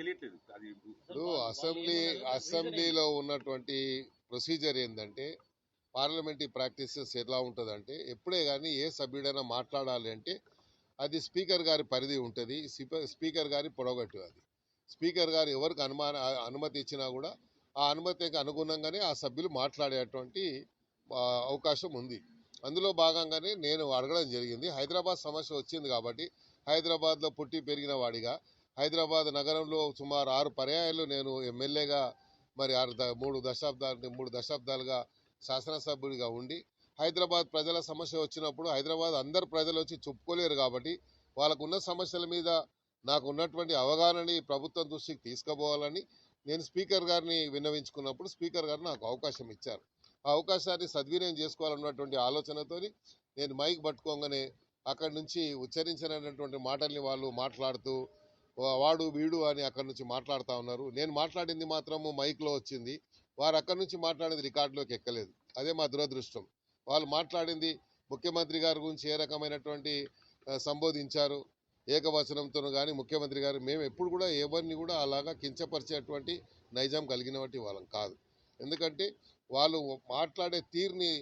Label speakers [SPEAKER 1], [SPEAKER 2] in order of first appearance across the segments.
[SPEAKER 1] తెలియట్లేదు. అది
[SPEAKER 2] ఇప్పుడు అసెంబ్లీ అసెంబ్లీలో ఉన్నటువంటి ప్రొసీజర్ ఏంటంటే పార్లమెంటరీ ప్రాక్టీసెస్ ఎలా ఉంటుందంటే ఎప్పుడే కానీ ఏ సభ్యుడైనా మాట్లాడాలి అంటే అది స్పీకర్ గారి పరిధి ఉంటుంది. స్పీకర్ గారి పొడగట్టు అది. స్పీకర్ గారు ఎవరికి అనుమాన అనుమతి ఇచ్చినా కూడా ఆ అనుమతికి అనుగుణంగానే ఆ సభ్యులు మాట్లాడేటువంటి అవకాశం ఉంది. అందులో భాగంగానే నేను అడగడం జరిగింది. హైదరాబాద్ సమస్య వచ్చింది కాబట్టి హైదరాబాద్లో పుట్టి పెరిగిన వాడిగా హైదరాబాద్ నగరంలో సుమారు ఆరు పర్యాయాలు నేను ఎమ్మెల్యేగా మరి ఆరు ద- మూడు దశాబ్దాలు మూడు దశాబ్దాలుగా శాసనసభ్యుడిగా ఉండి హైదరాబాద్ ప్రజల సమస్య వచ్చినప్పుడు హైదరాబాద్ అందరు ప్రజలు వచ్చి చెప్పుకోలేరు కాబట్టి వాళ్ళకు ఉన్న సమస్యల మీద నాకు ఉన్నటువంటి అవగాహనని ప్రభుత్వం దృష్టికి తీసుకుపోవాలని నేను స్పీకర్ గారిని విన్నవించుకున్నప్పుడు స్పీకర్ గారు నాకు అవకాశం ఇచ్చారు. ఆ అవకాశాన్ని సద్వినియోగం చేసుకోవాలన్నటువంటి ఆలోచనతోని నేను మైక్ పట్టుకోగానే అక్కడి నుంచి ఉచ్చరించినటువంటి మాటల్ని వాళ్ళు మాట్లాడుతూ వాడు వీడు అని అక్కడి నుంచి మాట్లాడుతూ ఉన్నారు. నేను మాట్లాడింది మాత్రము మైక్లో వచ్చింది. వారు అక్కడి నుంచి మాట్లాడింది రికార్డులోకి ఎక్కలేదు. అదే మా దురదృష్టం. వాళ్ళు మాట్లాడింది ముఖ్యమంత్రి గారి గురించి ఏ రకమైనటువంటి సంబోధించారు ఏకవచనంతో కానీ ముఖ్యమంత్రి గారు మేము ఎప్పుడు కూడా ఎవరిని కూడా అలాగా కించపరిచేటువంటి నైజం కలిగినటువంటి వాళ్ళం కాదు. ఎందుకంటే వాళ్ళు మాట్లాడే తీరుని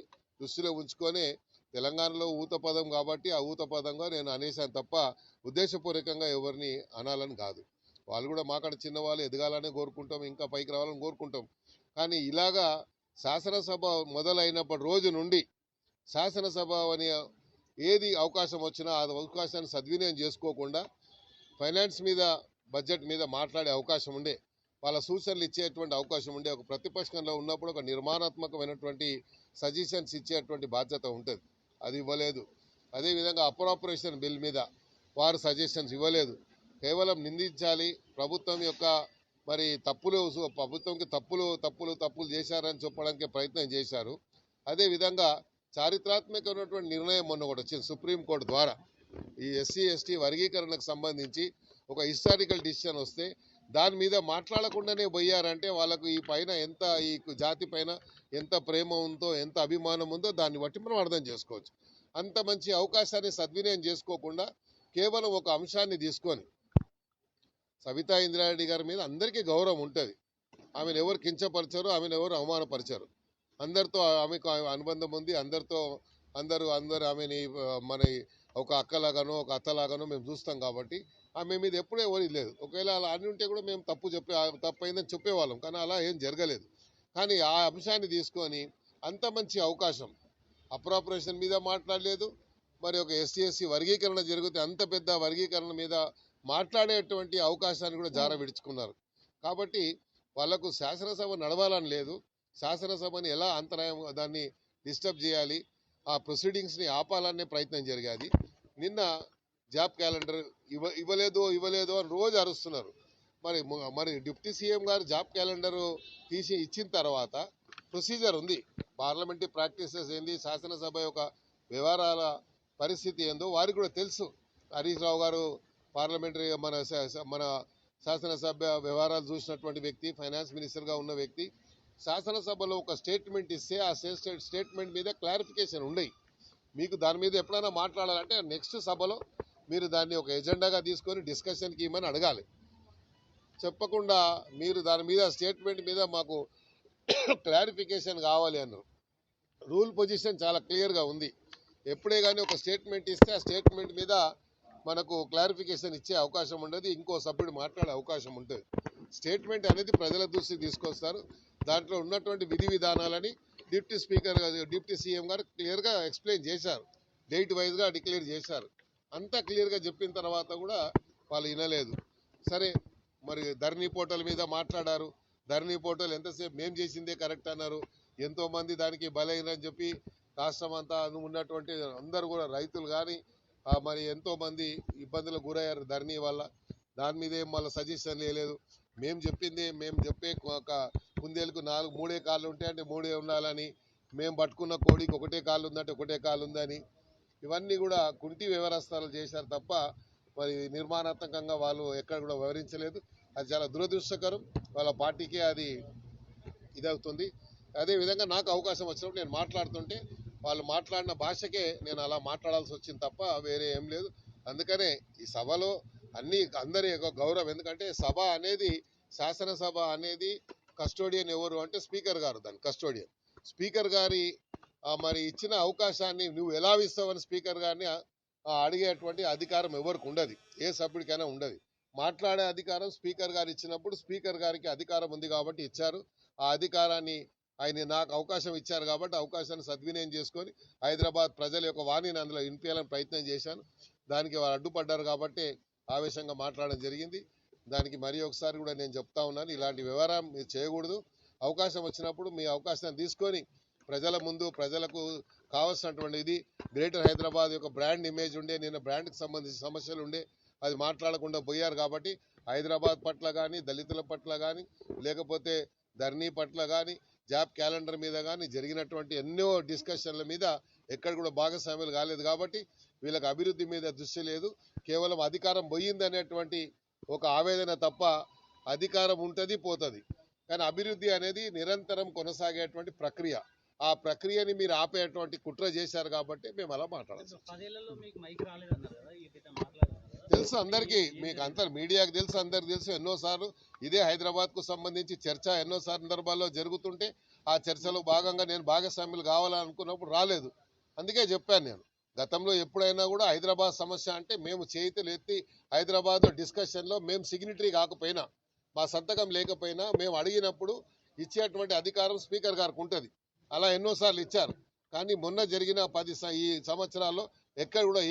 [SPEAKER 2] దృష్టిలో ఉంచుకొనే తెలంగాణలో ఊత పదం కాబట్టి ఆ ఊత పదంగా నేను అనేసాను తప్ప ఉద్దేశపూర్వకంగా ఎవరిని అనాలని కాదు. వాళ్ళు కూడా మాకడ చిన్నవాళ్ళు ఎదగాలని కోరుకుంటాం ఇంకా పైకి రావాలని కోరుకుంటాం. కానీ ఇలాగా శాసనసభ మొదలైనప్పటి రోజు నుండి శాసనసభ అని ఏది అవకాశం వచ్చినా ఆ అవకాశాన్ని సద్వినియోగం చేసుకోకుండా ఫైనాన్స్ మీద బడ్జెట్ మీద మాట్లాడే అవకాశం ఉండే వాళ్ళ సూచనలు ఇచ్చేటువంటి అవకాశం ఉండే ఒక ప్రతిపక్షంలో ఉన్నప్పుడు ఒక నిర్మాణాత్మకమైనటువంటి సజెషన్స్ ఇచ్చేటువంటి బాధ్యత ఉంటుంది. అది ఇవ్వలేదు. అదేవిధంగా అప్రాపరేషన్ బిల్ మీద వారు సజెషన్స్ ఇవ్వలేదు. కేవలం నిందించాలి ప్రభుత్వం యొక్క మరి తప్పులు ప్రభుత్వంకి తప్పులు తప్పులు తప్పులు చేశారని చెప్పడానికి ప్రయత్నం చేశారు. అదేవిధంగా చారిత్రాత్మకమైనటువంటి నిర్ణయం మొన్న ఒకటి వచ్చింది సుప్రీంకోర్టు ద్వారా. ఈ ఎస్సీ ఎస్టీ వర్గీకరణకు సంబంధించి ఒక హిస్టారికల్ డిసిషన్ వస్తే దాని మీద మాట్లాడకుండానే పోయారంటే వాళ్ళకు ఈ పైన ఎంత ఈ జాతి పైన ఎంత ప్రేమ ఉందో ఎంత అభిమానం ఉందో దాన్ని బట్టి మనం అర్థం చేసుకోవచ్చు. అంత మంచి అవకాశాన్ని సద్వినియోగం చేసుకోకుండా కేవలం ఒక అంశాన్ని తీసుకొని సవితా ఇందిరారెడ్డి గారి మీద అందరికీ గౌరవం ఉంటుంది. ఆమెను ఎవరు కించపరచరు ఆమెను ఎవరు అవమానపరచరు. అందరితో ఆమెకు అనుబంధం ఉంది. అందరితో అందరూ అందరు ఆమెని మన ఒక అక్కలాగానో ఒక అత్తలాగానో మేము చూస్తాం కాబట్టి ఆమె మీద ఎప్పుడూ ఎవరి లేదు. ఒకవేళ అలా అని ఉంటే కూడా మేము తప్పు చెప్పే తప్పు అయిందని చెప్పేవాళ్ళం. కానీ అలా ఏం జరగలేదు. కానీ ఆ అంశాన్ని తీసుకొని అంత మంచి అవకాశం అప్రాపరేషన్ మీద మాట్లాడలేదు. మరి ఒక ఎస్సీ ఎస్సీ వర్గీకరణ జరిగితే అంత పెద్ద వర్గీకరణ మీద మాట్లాడేటువంటి అవకాశాన్ని కూడా జార విడుచుకున్నారు. కాబట్టి వాళ్ళకు శాసనసభ నడవాలని లేదు. శాసనసభని ఎలా అంతరాయం దాన్ని డిస్టర్బ్ చేయాలి ఆ ప్రొసీడింగ్స్ని ఆపాలనే ప్రయత్నం జరిగేది. నిన్న జాబ్ క్యాలెండర్ ఇవ్వ ఇవ్వలేదు ఇవ్వలేదు అని రోజు అరుస్తున్నారు. మరి మరి డిప్యూటీ సీఎం గారు జాబ్ క్యాలెండర్ తీసి ఇచ్చిన తర్వాత ప్రొసీజర్ ఉంది. పార్లమెంటరీ ప్రాక్టీసెస్ ఏంది శాసనసభ యొక్క వ్యవహారాల పరిస్థితి ఏందో వారికి కూడా తెలుసు. హరీష్ రావు గారు పార్లమెంటరీ మన మన శాసనసభ వ్యవహారాలు చూసినటువంటి వ్యక్తి ఫైనాన్స్ మినిస్టర్గా ఉన్న వ్యక్తి శాసనసభలో ఒక స్టేట్మెంట్ ఇస్తే ఆ స్టేట్మెంట్ మీద క్లారిఫికేషన్ ఉండయి. మీకు దాని మీద ఎప్పుడైనా మాట్లాడాలంటే నెక్స్ట్ సభలో మీరు దాన్ని ఒక ఎజెండాగా తీసుకొని డిస్కషన్కి ఇవ్వమని అడగాలి. చెప్పకుండా మీరు దాని మీద స్టేట్మెంట్ మీద మాకు క్లారిఫికేషన్ కావాలి అన్నారు. రూల్ పొజిషన్ చాలా క్లియర్గా ఉంది. ఎప్పుడే కానీ ఒక స్టేట్మెంట్ ఇస్తే ఆ స్టేట్మెంట్ మీద మనకు క్లారిఫికేషన్ ఇచ్చే అవకాశం ఉండదు. ఇంకో సభ్యుడు మాట్లాడే అవకాశం ఉంటుంది. స్టేట్మెంట్ అనేది ప్రజల దృష్టికి తీసుకొస్తారు. దాంట్లో ఉన్నటువంటి విధి విధానాలని డిప్యూటీ స్పీకర్ గారు డిప్యూటీ సీఎం గారు క్లియర్గా ఎక్స్ప్లెయిన్ చేశారు. డేట్ వైజ్గా డిక్లేర్ చేశారు. అంతా క్లియర్గా చెప్పిన తర్వాత కూడా వాళ్ళు వినలేదు. సరే మరి ధరణి పోర్టల్ మీద మాట్లాడారు. ధరణి పోర్టల్ ఎంతసేపు మేం చేసిందే కరెక్ట్ అన్నారు. ఎంతోమంది దానికి బలైనని చెప్పి రాష్ట్రం అంతా ఉన్నటువంటి అందరూ కూడా రైతులు కానీ మరి ఎంతోమంది ఇబ్బందులకు గురయ్యారు ధరణి వల్ల. దాని మీద ఏం మళ్ళీ సజెషన్ లేదు. మేము చెప్పింది మేము చెప్పే ఒక కుందేలకు నాలుగు మూడే కాళ్ళు ఉంటాయి అంటే మూడే ఉండాలని. మేము పట్టుకున్న కోడికి ఒకటే కాళ్ళు ఉందంటే ఒకటే కాళ్ళు ఉందని. ఇవన్నీ కూడా కుంటి వ్యవస్థలు చేశారు తప్ప మరి నిర్మాణాత్మకంగా వాళ్ళు ఎక్కడ కూడా వివరించలేదు. అది చాలా దురదృష్టకరం. వాళ్ళ పార్టీకే అది ఇదవుతుంది. అదేవిధంగా నాకు అవకాశం వచ్చినప్పుడు నేను మాట్లాడుతుంటే వాళ్ళు మాట్లాడిన భాషకే నేను అలా మాట్లాడాల్సి వచ్చింది తప్ప వేరే ఏం లేదు. అందుకనే ఈ సభలో అన్ని అందరి గౌరవం. ఎందుకంటే సభ అనేది శాసనసభ అనేది కస్టోడియన్ ఎవరు అంటే స్పీకర్ గారు దాని కస్టోడియన్. స్పీకర్ గారి మరి ఇచ్చిన అవకాశాన్ని నువ్వు ఎలా ఇస్తావని స్పీకర్ గారిని అడిగేటువంటి అధికారం ఎవరికి ఉండదు ఏ సభ్యుడికైనా ఉండదు. మాట్లాడే అధికారం స్పీకర్ గారు ఇచ్చినప్పుడు స్పీకర్ గారికి అధికారం ఉంది కాబట్టి ఇచ్చారు. ఆ అధికారాన్ని ఆయన నాకు అవకాశం ఇచ్చారు కాబట్టి అవకాశాన్ని సద్వినియోగం చేసుకొని హైదరాబాద్ ప్రజల యొక్క వాణిని అందులో వినిపించాలని ప్రయత్నం చేశాను. దానికి వారు అడ్డుపడ్డారు కాబట్టి ఆవేశంగా మాట్లాడడం జరిగింది. దానికి మరీ ఒకసారి కూడా నేను చెప్తా ఉన్నాను. ఇలాంటి వ్యవహారం మీరు చేయకూడదు. అవకాశం వచ్చినప్పుడు మీ అవకాశాన్ని తీసుకొని ప్రజల ముందు ప్రజలకు కావాల్సినటువంటి ఇది గ్రేటర్ హైదరాబాద్ యొక్క బ్రాండ్ ఇమేజ్ ఉండే నిన్న బ్రాండ్కి సంబంధించిన సమస్యలు ఉండే అది మాట్లాడకుండా పోయారు కాబట్టి హైదరాబాద్ పట్ల కానీ దళితుల పట్ల కానీ లేకపోతే ధర్నీ పట్ల కానీ జాబ్ క్యాలెండర్ మీద కానీ జరిగినటువంటి ఎన్నో డిస్కషన్ల మీద ఎక్కడ కూడా భాగస్వామ్యాలు కాలేదు కాబట్టి వీళ్ళకి అభివృద్ధి మీద దృష్టి లేదు. కేవలం అధికారం పోయింది అనేటువంటి ఒక ఆవేదన తప్ప అధికారం ఉంటుంది పోతుంది. కానీ అభివృద్ధి అనేది నిరంతరం కొనసాగేటువంటి ప్రక్రియ. ఆ ప్రక్రియని మీరు ఆపేటువంటి కుట్ర చేశారు కాబట్టి మేము అలా మాట్లాడాలి తెలుసు అందరికీ మీకు అంత మీడియాకు తెలుసు అందరికి తెలుసు. ఎన్నోసార్లు ఇదే హైదరాబాద్కు సంబంధించి చర్చ ఎన్నో సందర్భాల్లో జరుగుతుంటే ఆ చర్చలో భాగంగా నేను భాగస్వాములు కావాలనుకున్నప్పుడు రాలేదు. అందుకే చెప్పాను నేను. గతంలో ఎప్పుడైనా కూడా హైదరాబాద్ సమస్య అంటే మేము చేతులు ఎత్తి హైదరాబాద్ డిస్కషన్లో మేము సిగ్నిటరీ కాకపోయినా మా సంతకం లేకపోయినా మేము అడిగినప్పుడు ఇచ్చేటువంటి అధికారం స్పీకర్ గారికి ఉంటుంది. అలా ఎన్నోసార్లు ఇచ్చారు. కానీ మొన్న జరిగిన పది ఈ సంవత్సరాల్లో ఎక్కడ కూడా